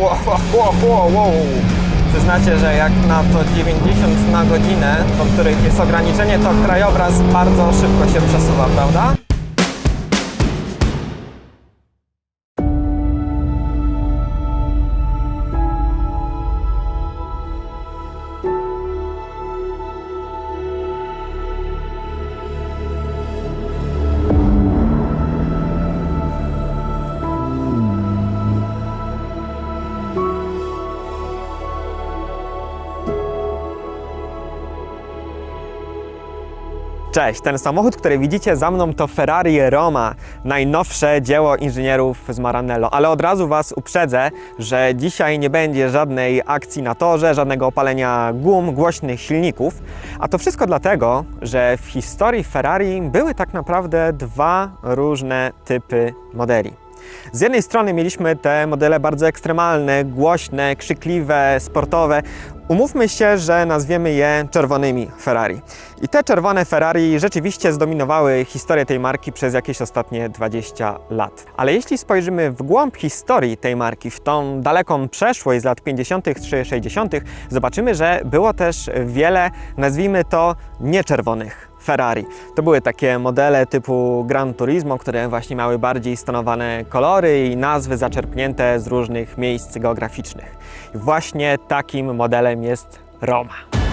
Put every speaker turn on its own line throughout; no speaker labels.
Wow, wow, wow, wow. Przyznacie, że jak na to 90 na godzinę, po których jest ograniczenie, to krajobraz bardzo szybko się przesuwa, prawda? Cześć, ten samochód, który widzicie za mną to Ferrari Roma, najnowsze dzieło inżynierów z Maranello. Ale od razu Was uprzedzę, że dzisiaj nie będzie żadnej akcji na torze, żadnego opalenia gum, głośnych silników. A to wszystko dlatego, że w historii Ferrari były tak naprawdę dwa różne typy modeli. Z jednej strony mieliśmy te modele bardzo ekstremalne, głośne, krzykliwe, sportowe. Umówmy się, że nazwiemy je czerwonymi Ferrari. I te czerwone Ferrari rzeczywiście zdominowały historię tej marki przez jakieś ostatnie 20 lat. Ale jeśli spojrzymy w głąb historii tej marki, w tą daleką przeszłość z lat 50. czy 60., zobaczymy, że było też wiele, nazwijmy to, nieczerwonych Ferrari. To były takie modele typu Gran Turismo, które właśnie miały bardziej stonowane kolory i nazwy zaczerpnięte z różnych miejsc geograficznych. Właśnie takim modelem jest Roma.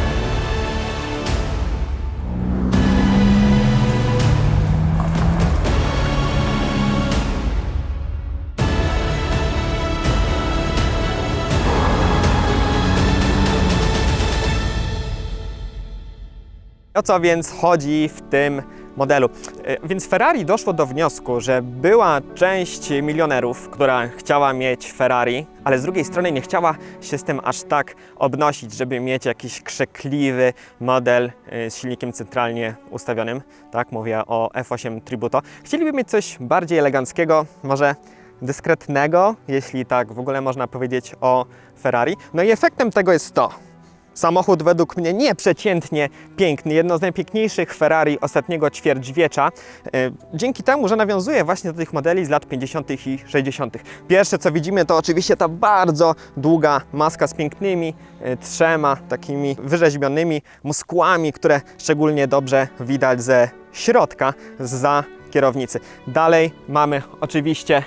O co więc chodzi w tym modelu? E, Więc Ferrari doszło do wniosku, że była część milionerów, która chciała mieć Ferrari, ale z drugiej strony nie chciała się z tym aż tak obnosić, żeby mieć jakiś krzekliwy model e, z silnikiem centralnie ustawionym. Tak, mówię o F8 Tributo. Chcieliby mieć coś bardziej eleganckiego, może dyskretnego, jeśli tak w ogóle można powiedzieć o Ferrari. No i efektem tego jest to. Samochód według mnie nieprzeciętnie piękny, jedno z najpiękniejszych Ferrari ostatniego ćwierćwiecza, e, dzięki temu, że nawiązuje właśnie do tych modeli z lat 50. i 60. Pierwsze co widzimy to oczywiście ta bardzo długa maska z pięknymi e, trzema takimi wyrzeźbionymi muskułami, które szczególnie dobrze widać ze środka, za kierownicy. Dalej mamy oczywiście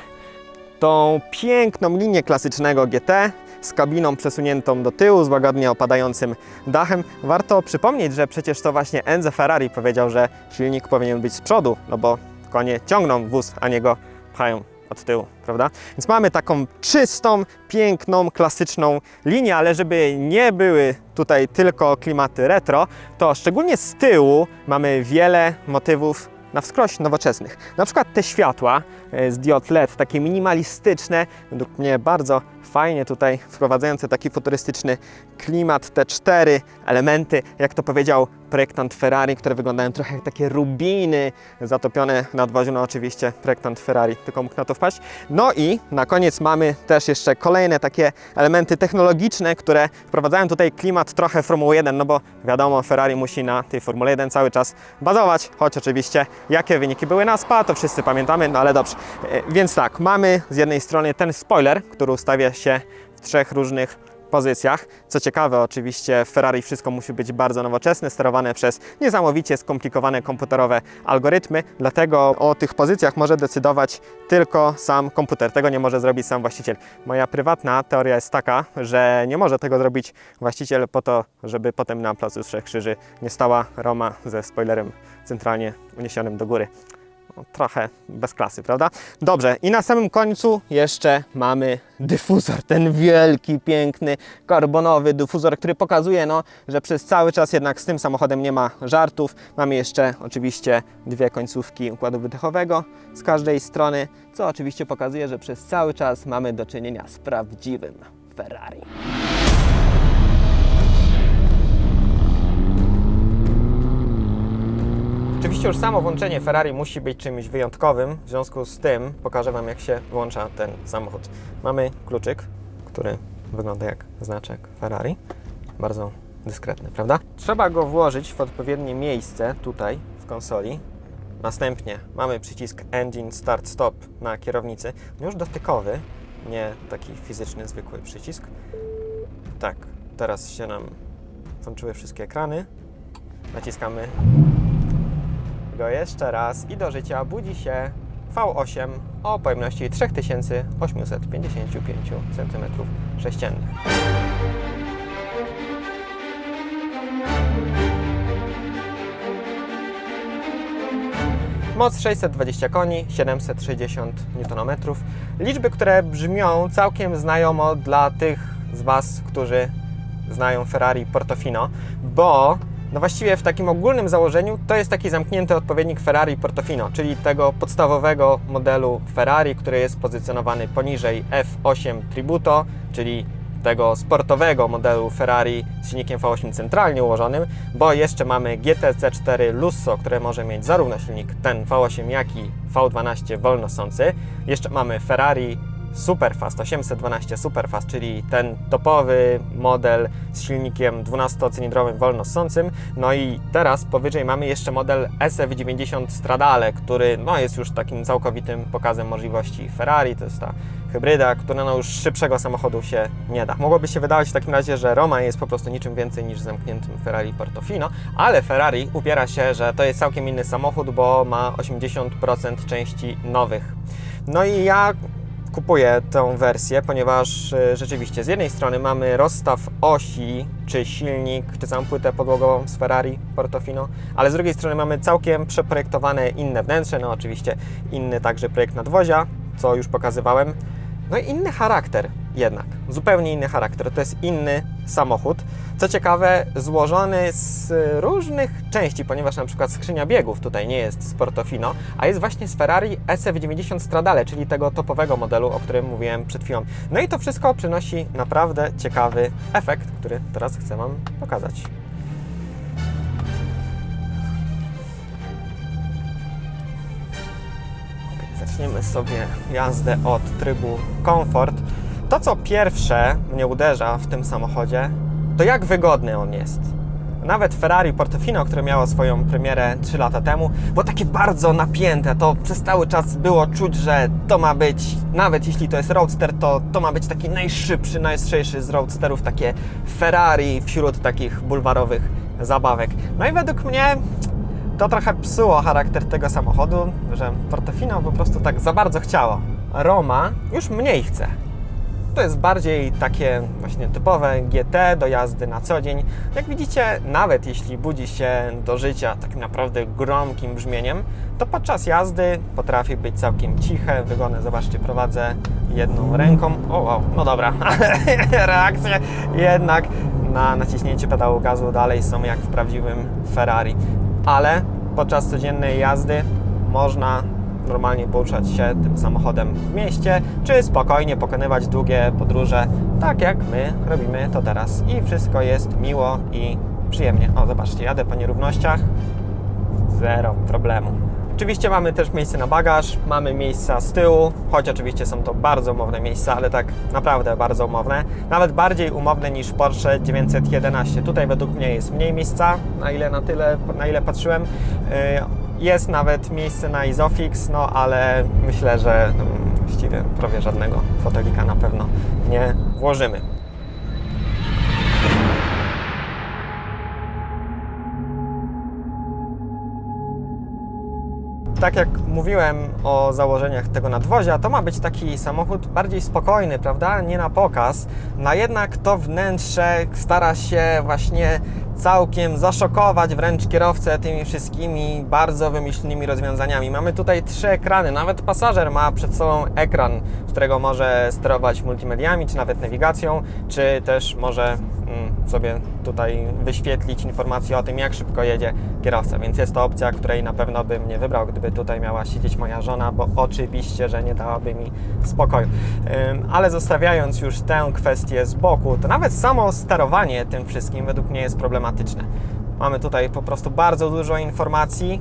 tą piękną linię klasycznego GT z kabiną przesuniętą do tyłu, z łagodnie opadającym dachem. Warto przypomnieć, że przecież to właśnie Enzo Ferrari powiedział, że silnik powinien być z przodu, no bo konie ciągną wóz, a nie go pchają od tyłu, prawda? Więc mamy taką czystą, piękną, klasyczną linię, ale żeby nie były tutaj tylko klimaty retro, to szczególnie z tyłu mamy wiele motywów na wskroś nowoczesnych. Na przykład te światła e, z diod LED, takie minimalistyczne, według mnie bardzo fajnie tutaj wprowadzające taki futurystyczny klimat, te cztery elementy, jak to powiedział projektant Ferrari, które wyglądają trochę jak takie rubiny zatopione na odwoziu, no oczywiście projektant Ferrari, tylko mógł na to wpaść. No i na koniec mamy też jeszcze kolejne takie elementy technologiczne, które wprowadzają tutaj klimat trochę Formuły 1, no bo wiadomo, Ferrari musi na tej Formule 1 cały czas bazować, choć oczywiście jakie wyniki były na SPA, to wszyscy pamiętamy, no ale dobrze. E, Więc tak, mamy z jednej strony ten spoiler, który ustawia się w trzech różnych pozycjach. Co ciekawe, oczywiście w Ferrari wszystko musi być bardzo nowoczesne, sterowane przez niesamowicie skomplikowane komputerowe algorytmy, dlatego o tych pozycjach może decydować tylko sam komputer. Tego nie może zrobić sam właściciel. Moja prywatna teoria jest taka, że nie może tego zrobić właściciel po to, żeby potem na placu Trzech Krzyży nie stała Roma ze spoilerem centralnie uniesionym do góry trochę bez klasy, prawda? Dobrze, i na samym końcu jeszcze mamy dyfuzor, ten wielki, piękny, karbonowy dyfuzor, który pokazuje, no, że przez cały czas jednak z tym samochodem nie ma żartów. Mamy jeszcze oczywiście dwie końcówki układu wydechowego z każdej strony, co oczywiście pokazuje, że przez cały czas mamy do czynienia z prawdziwym Ferrari. Oczywiście już samo włączenie Ferrari musi być czymś wyjątkowym, w związku z tym pokażę Wam jak się włącza ten samochód. Mamy kluczyk, który wygląda jak znaczek Ferrari, bardzo dyskretny, prawda? Trzeba go włożyć w odpowiednie miejsce tutaj w konsoli. Następnie mamy przycisk Engine Start Stop na kierownicy, już dotykowy, nie taki fizyczny, zwykły przycisk. Tak, teraz się nam włączyły wszystkie ekrany. Naciskamy go jeszcze raz i do życia budzi się V8 o pojemności 3855 cm3. Moc 620 koni, 760 Nm. Liczby, które brzmią całkiem znajomo dla tych z Was, którzy znają Ferrari Portofino, bo no właściwie w takim ogólnym założeniu to jest taki zamknięty odpowiednik Ferrari Portofino, czyli tego podstawowego modelu Ferrari, który jest pozycjonowany poniżej F8 Tributo, czyli tego sportowego modelu Ferrari z silnikiem V8 centralnie ułożonym, bo jeszcze mamy GTC4 Lusso, które może mieć zarówno silnik ten V8, jak i V12 wolnosący. Jeszcze mamy Ferrari Superfast 812 Superfast, czyli ten topowy model z silnikiem 12-cylindrowym wolnosącym. No i teraz powyżej mamy jeszcze model SF90 Stradale, który no, jest już takim całkowitym pokazem możliwości Ferrari. To jest ta hybryda, która no, już szybszego samochodu się nie da. Mogłoby się wydawać w takim razie, że Roma jest po prostu niczym więcej niż zamkniętym Ferrari Portofino, ale Ferrari upiera się, że to jest całkiem inny samochód, bo ma 80% części nowych. No i ja kupuję tę wersję, ponieważ y, rzeczywiście z jednej strony mamy rozstaw osi, czy silnik, czy całą płytę podłogową z Ferrari Portofino, ale z drugiej strony mamy całkiem przeprojektowane inne wnętrze, no oczywiście inny także projekt nadwozia, co już pokazywałem. No i inny charakter jednak, zupełnie inny charakter. To jest inny samochód. Co ciekawe, złożony z różnych części, ponieważ na przykład skrzynia biegów tutaj nie jest z Portofino, a jest właśnie z Ferrari SF90 Stradale, czyli tego topowego modelu, o którym mówiłem przed chwilą. No i to wszystko przynosi naprawdę ciekawy efekt, który teraz chcę Wam pokazać. Zaczniemy sobie jazdę od trybu komfort. To, co pierwsze mnie uderza w tym samochodzie, to jak wygodny on jest. Nawet Ferrari Portofino, które miało swoją premierę 3 lata temu, było takie bardzo napięte. To przez cały czas było czuć, że to ma być, nawet jeśli to jest roadster, to to ma być taki najszybszy, najostrzejszy z roadsterów, takie Ferrari wśród takich bulwarowych zabawek. No i według mnie to trochę psuło charakter tego samochodu, że Portofino po prostu tak za bardzo chciało. Roma już mniej chce. To jest bardziej takie właśnie typowe GT do jazdy na co dzień. Jak widzicie, nawet jeśli budzi się do życia takim naprawdę gromkim brzmieniem, to podczas jazdy potrafi być całkiem ciche, wygodne. Zobaczcie, prowadzę jedną ręką. O wow, no dobra, reakcje jednak na naciśnięcie pedału gazu dalej są jak w prawdziwym Ferrari. Ale podczas codziennej jazdy można normalnie poruszać się tym samochodem w mieście, czy spokojnie pokonywać długie podróże, tak jak my robimy to teraz. I wszystko jest miło i przyjemnie. O, zobaczcie, jadę po nierównościach, zero problemu. Oczywiście mamy też miejsce na bagaż, mamy miejsca z tyłu, choć oczywiście są to bardzo umowne miejsca, ale tak naprawdę bardzo umowne. Nawet bardziej umowne niż Porsche 911. Tutaj według mnie jest mniej miejsca, na ile na tyle, na ile patrzyłem. Jest nawet miejsce na Isofix, no ale myślę, że no, właściwie prawie żadnego fotelika na pewno nie włożymy. tak jak mówiłem o założeniach tego nadwozia, to ma być taki samochód bardziej spokojny, prawda? Nie na pokaz. No jednak to wnętrze stara się właśnie całkiem zaszokować wręcz kierowcę tymi wszystkimi bardzo wymyślnymi rozwiązaniami. Mamy tutaj trzy ekrany, nawet pasażer ma przed sobą ekran, którego może sterować multimediami, czy nawet nawigacją, czy też może mm, sobie tutaj wyświetlić informacje o tym, jak szybko jedzie kierowca. Więc jest to opcja, której na pewno bym nie wybrał, gdyby tutaj miała siedzieć moja żona, bo oczywiście, że nie dałaby mi spokoju. Ale zostawiając już tę kwestię z boku, to nawet samo sterowanie tym wszystkim według mnie jest problematyczne. Mamy tutaj po prostu bardzo dużo informacji.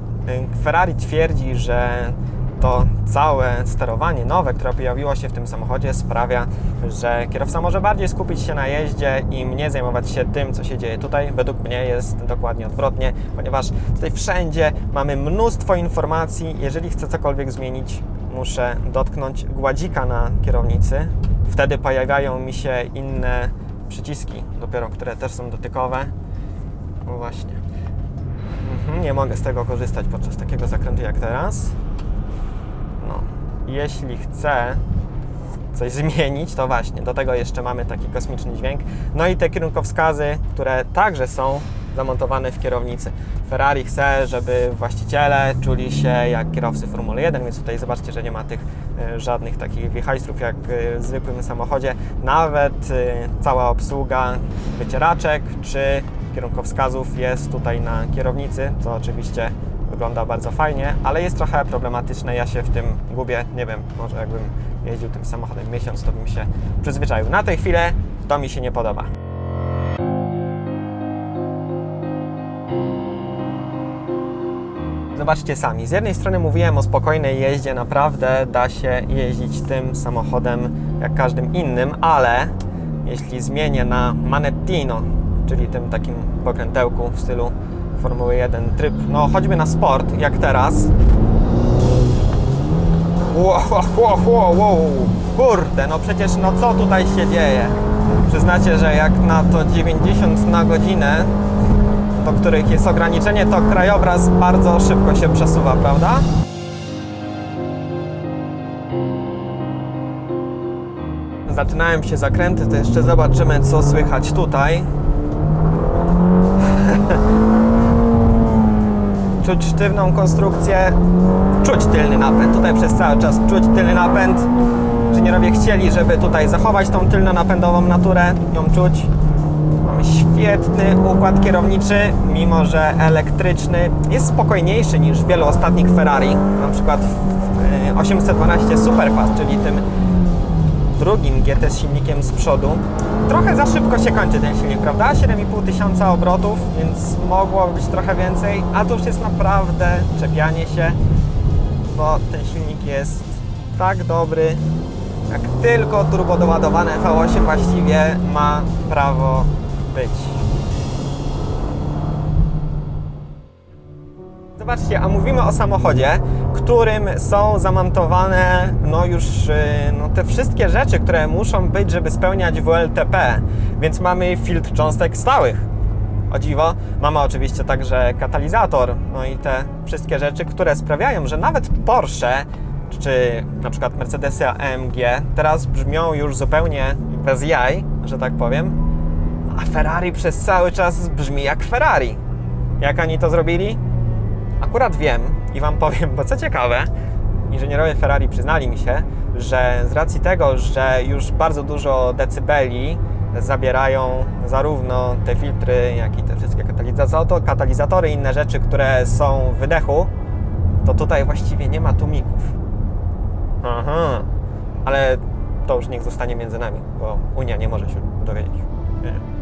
Ferrari twierdzi, że to całe sterowanie nowe, które pojawiło się w tym samochodzie, sprawia, że kierowca może bardziej skupić się na jeździe i mniej zajmować się tym, co się dzieje tutaj. Według mnie jest dokładnie odwrotnie, ponieważ tutaj wszędzie mamy mnóstwo informacji. Jeżeli chcę cokolwiek zmienić, muszę dotknąć gładzika na kierownicy wtedy pojawiają mi się inne przyciski, dopiero które też są dotykowe. No właśnie. Mhm, nie mogę z tego korzystać podczas takiego zakrętu jak teraz. Jeśli chcę coś zmienić, to właśnie do tego jeszcze mamy taki kosmiczny dźwięk. No i te kierunkowskazy, które także są zamontowane w kierownicy. Ferrari chce, żeby właściciele czuli się jak kierowcy Formuły 1, więc tutaj zobaczcie, że nie ma tych e, żadnych takich wichajstrów jak e, w zwykłym samochodzie. Nawet e, cała obsługa wycieraczek czy kierunkowskazów jest tutaj na kierownicy, co oczywiście wygląda bardzo fajnie, ale jest trochę problematyczne. Ja się w tym gubię. Nie wiem, może jakbym jeździł tym samochodem miesiąc, to bym się przyzwyczaił. Na tę chwilę to mi się nie podoba. Zobaczcie sami. Z jednej strony mówiłem o spokojnej jeździe, naprawdę da się jeździć tym samochodem jak każdym innym, ale jeśli zmienię na Manettino, czyli tym takim pokrętełku w stylu Formuły 1 tryb, no choćby na sport, jak teraz. Wow, wow, wow, wow, kurde, no przecież no co tutaj się dzieje? Przyznacie, że jak na to 90 na godzinę, do których jest ograniczenie, to krajobraz bardzo szybko się przesuwa, prawda? Zaczynałem się zakręty, to jeszcze zobaczymy, co słychać tutaj. Czuć sztywną konstrukcję, czuć tylny napęd. Tutaj przez cały czas czuć tylny napęd. Inżynierowie chcieli, żeby tutaj zachować tą tylno-napędową naturę, ją czuć. Mamy świetny układ kierowniczy, mimo że elektryczny jest spokojniejszy niż wielu ostatnich Ferrari, na przykład w y, 812 Superfast, czyli tym drugim GT z silnikiem z przodu. Trochę za szybko się kończy ten silnik, prawda? 7,5 tysiąca obrotów, więc mogło być trochę więcej, a to już jest naprawdę czepianie się, bo ten silnik jest tak dobry, jak tylko turbo doładowane V8 właściwie ma prawo być. Zobaczcie, a mówimy o samochodzie, którym są zamontowane no już y, no, te wszystkie rzeczy, które muszą być, żeby spełniać WLTP. Więc mamy filtr cząstek stałych. O dziwo, mamy oczywiście także katalizator, no i te wszystkie rzeczy, które sprawiają, że nawet Porsche czy na przykład Mercedesy AMG teraz brzmią już zupełnie bez jaj, że tak powiem, a Ferrari przez cały czas brzmi jak Ferrari. Jak oni to zrobili? Akurat wiem i Wam powiem, bo co ciekawe, inżynierowie Ferrari przyznali mi się, że z racji tego, że już bardzo dużo decybeli zabierają zarówno te filtry, jak i te wszystkie katalizato- katalizatory i inne rzeczy, które są w wydechu, to tutaj właściwie nie ma tłumików. Aha, ale to już niech zostanie między nami, bo Unia nie może się dowiedzieć. Nie.